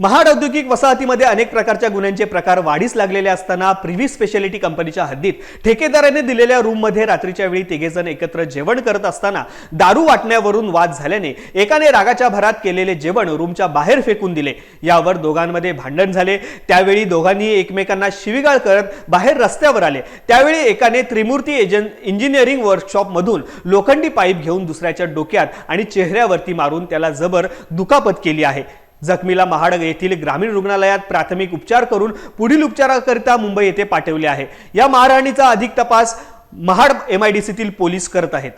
महाड औद्योगिक वसाहतीमध्ये अनेक प्रकारच्या गुन्ह्यांचे प्रकार वाढीस लागलेले असताना प्रिव्ही स्पेशालिटी कंपनीच्या हद्दीत ठेकेदाराने दिलेल्या रूममध्ये रात्रीच्या वेळी तिघेजण एकत्र जेवण करत असताना दारू वाटण्यावरून वाद झाल्याने एकाने रागाच्या भरात केलेले जेवण रूमच्या बाहेर फेकून दिले. यावर दोघांमध्ये भांडण झाले. त्यावेळी दोघांनी एकमेकांना शिवीगाळ करत बाहेर रस्त्यावर आले. त्यावेळी एकाने त्रिमूर्ती एजन इंजिनिअरिंग वर्कशॉपमधून लोखंडी पाईप घेऊन दुसऱ्याच्या डोक्यात आणि चेहऱ्यावरती मारून त्याला जबर दुखापत केली आहे. जखमीला महाडग येथील ग्रामीण रुग्णालयात प्राथमिक उपचार करून पुढील उपचाराकरिता मुंबई येथे पाठवले आहे. या महाराणीचा अधिक तपास महाड एम आयडीसीतील पोलीस करत आहेत.